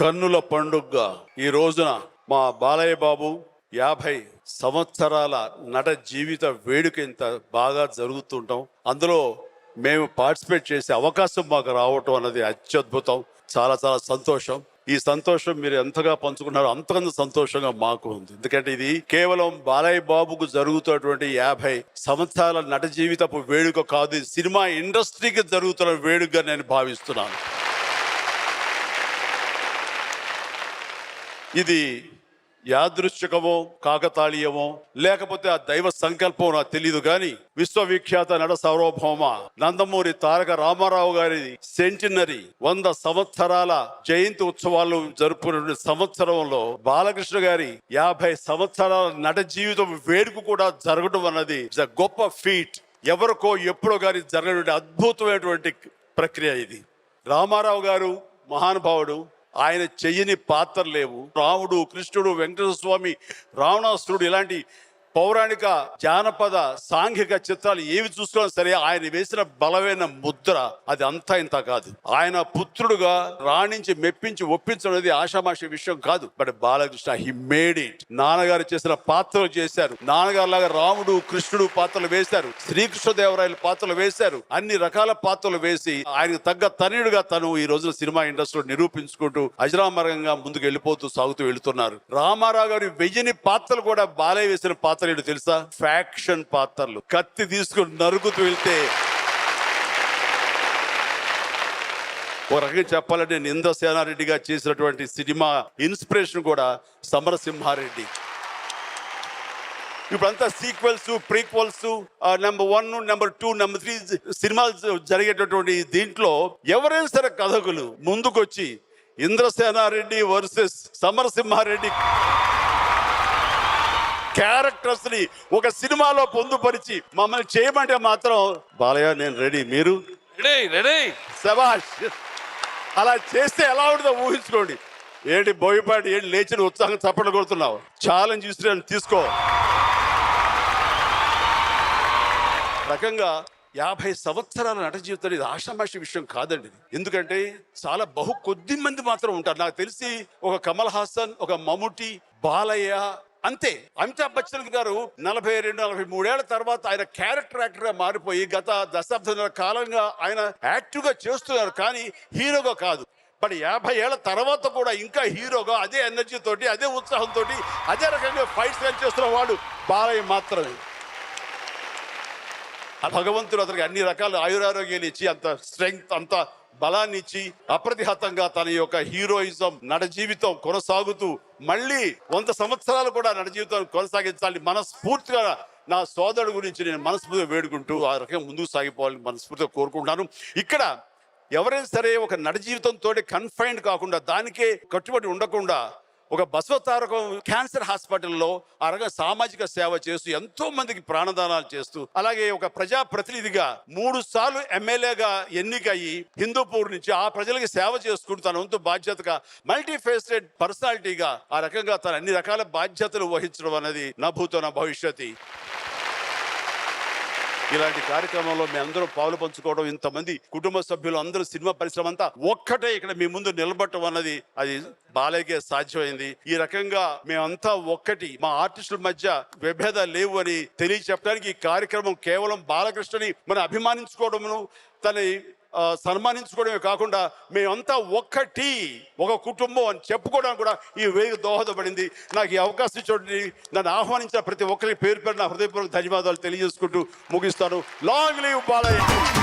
కన్నుల పండుగగా ఈ రోజున మా బాలయ్య బాబు యాభై సంవత్సరాల నట జీవిత వేడుక ఇంత బాగా జరుగుతుంటాం. అందులో మేము పార్టిసిపేట్ చేసే అవకాశం మాకు రావటం అన్నది అత్యద్భుతం. చాలా చాలా సంతోషం. ఈ సంతోషం మీరు ఎంతగా పంచుకున్నారో అంతకంత సంతోషంగా మాకు ఉంది. ఎందుకంటే ఇది కేవలం బాలయ్య బాబుకు జరుగుతున్నటువంటి యాభై సంవత్సరాల నట జీవితపు వేడుక కాదు సినిమా ఇండస్ట్రీకి జరుగుతున్న వేడుకగా నేను భావిస్తున్నాను. ఇది యాదృశ్చికమో కాకతాళీయమో లేకపోతే ఆ దైవ సంకల్పం నాకు తెలియదు కానీ విశ్వవిఖ్యాత నడ సార్వభౌమ నందమూరి తారక రామారావు గారి సెంటినరీ వంద సంవత్సరాల జయంతి ఉత్సవాలు జరుపుకునే సంవత్సరంలో బాలకృష్ణ గారి యాభై సంవత్సరాల నట జీవితం వేడుక కూడా జరగడం అన్నది గొప్ప ఫీట్. ఎవరికో ఎప్పుడో గారి జరగటువంటి అద్భుతమైనటువంటి ప్రక్రియ ఇది. రామారావు గారు మహానుభావుడు ఆయన చెయ్యని పాత్ర లేవు. రాముడు కృష్ణుడు వెంకటేశ్వర స్వామి రావణాసురుడు ఇలాంటి పౌరాణిక జానపద సాంఘిక చిత్రాలు ఏవి చూసుకున్నా సరే ఆయన వేసిన బలమైన ముద్ర అది అంతా ఇంత కాదు. ఆయన పుత్రుడుగా రాణించి మెప్పించి ఒప్పించడం అనేది ఆషామాషి విషయం కాదు. But Balakrishna he made it నాన్నగారు చేసిన పాత్రలు చేశారు. నాన్నగారు లాగా రాముడు కృష్ణుడు పాత్రలు వేశారు. శ్రీకృష్ణదేవరాయల పాత్రలు వేశారు. అన్ని రకాల పాత్రలు వేసి ఆయనకు తగ్గ తనయుడుగా తను ఈ రోజున సినిమా ఇండస్ట్రీలో నిరూపించుకుంటూ అజరామరంగా ముందుకు వెళ్ళిపోతూ సాగుతూ వెళుతున్నారు. రామారావు గారి వెయ్యని పాత్రలు కూడా బాలయ్య వేసిన పాత్ర పాత్రలు ఏంటో తెలుసా? ఫ్యాక్షన్ పాత్రలు. కత్తి తీసుకుని నరుకుతూ వెళ్తే ఒక రకంగా చెప్పాలంటే నింద సేనారెడ్డిగా చేసినటువంటి సినిమా ఇన్స్పిరేషన్ కూడా సమరసింహారెడ్డి. ఇప్పుడంతా sequels prequels number one number two number three సినిమాలు జరిగేటటువంటి దీంట్లో ఎవరైనా సరే కథకులు ముందుకొచ్చి ఇంద్రసేనారెడ్డి వర్సెస్ సమరసింహారెడ్డి క్యారెక్టర్స్ని ఒక సినిమాలో పొందుపరిచి మమ్మల్ని చేయమంటే మాత్రం బాలయ్య నేను రెడీ. మీరు? Ready ready. శబాష్ అలా చేస్తే ఎలా ఉంటుందో ఊహించుకోండి. ఏంటి బోయపాటి ఏంటి లేచిన ఉత్సాహం చప్పట్లు కొడుతున్నావు? ఛాలెంజ్ ఇస్తున్నాను తీసుకో. రకంగా యాభై సంవత్సరాల నట జీవితం ఇది ఆషామాషి విషయం కాదండి ఇది. ఎందుకంటే చాలా బహు కొద్ది మంది మాత్రం ఉంటారు. నాకు తెలిసి ఒక కమల్ హాసన్ ఒక మమ్ముటి బాలయ్య అంతే. అమితాబ్ బచ్చన్ గారు నలభై రెండు నలభై మూడేళ్ళ తర్వాత ఆయన క్యారెక్టర్ యాక్టర్గా మారిపోయి గత దశాబ్దాల కాలంగా ఆయన యాక్టివ్గా చేస్తున్నారు కానీ హీరోగా కాదు. బట్ యాభై ఏళ్ళ తర్వాత కూడా ఇంకా హీరోగా అదే ఎనర్జీ తోటి అదే ఉత్సాహంతో అదే రకంగా ఫైట్స్ చేస్తున్న వాడు బాలయ్య మాత్రమే. ఆ భగవంతుడు అతనికి అన్ని రకాల ఆయురారోగ్యాలు ఇచ్చి అంత స్ట్రెంగ్త్ అంత బలాన్ని ఇచ్చి అప్రతిహతంగా తన యొక్క హీరోయిజం నడ జీవితం కొనసాగుతూ మళ్ళీ వంద సంవత్సరాలు కూడా నడ జీవితం కొనసాగించాలని మనస్ఫూర్తిగా నా సోదరుడు గురించి నేను మనస్ఫూర్తిగా వేడుకుంటూ ఆ రకంగా ముందుకు సాగిపోవాలని మనస్ఫూర్తిగా కోరుకుంటున్నాను. ఇక్కడ ఎవరైనా సరే ఒక నడ జీవితంతో కన్ఫైన్డ్ కాకుండా దానికే కట్టుబడి ఉండకుండా ఒక బసవతారకం క్యాన్సర్ హాస్పిటల్లో ఆ రకంగా సామాజిక సేవ చేస్తూ ఎంతో మందికి ప్రాణదానాలు చేస్తూ అలాగే ఒక ప్రజా ప్రతినిధిగా మూడు సార్లు ఎమ్మెల్యేగా ఎన్నికయ్యి హిందూపూర్ నుంచి ఆ ప్రజలకి సేవ చేసుకుంటూ తన వంతు బాధ్యతగా మల్టీ ఫేస్టెడ్ పర్సనాలిటీగా ఆ రకంగా తన అన్ని రకాల బాధ్యతలు వహించడం అనేది నా భూతో నా భవిష్యత్తు. ఇలాంటి కార్యక్రమంలో మీ అందరూ పాలు పంచుకోవడం ఇంతమంది కుటుంబ సభ్యులు అందరూ సినిమా పరిశ్రమ అంతా ఒక్కటే ఇక్కడ మీ ముందు నిలబడటం అన్నది అది బాలయ్యకే సాధ్యమైంది. ఈ రకంగా మేమంతా ఒక్కటి మా ఆర్టిస్టుల మధ్య విభేదాలు లేవు అని తెలియచెప్పడానికి ఈ కార్యక్రమం కేవలం బాలకృష్ణని మనం అభిమానించుకోవడమును తన సన్మానించుకోవడమే కాకుండా మేమంతా ఒక్కటి ఒక కుటుంబం అని చెప్పుకోవడానికి కూడా ఈ వేగ దోహదపడింది. నాకు ఈ అవకాశం ఇచ్చి నన్ను ఆహ్వానించిన ప్రతి ఒక్కరికి పేరు పేరు నా హృదయపూర్వక ధన్యవాదాలు తెలియజేసుకుంటూ ముగిస్తాను. Long live Balayya.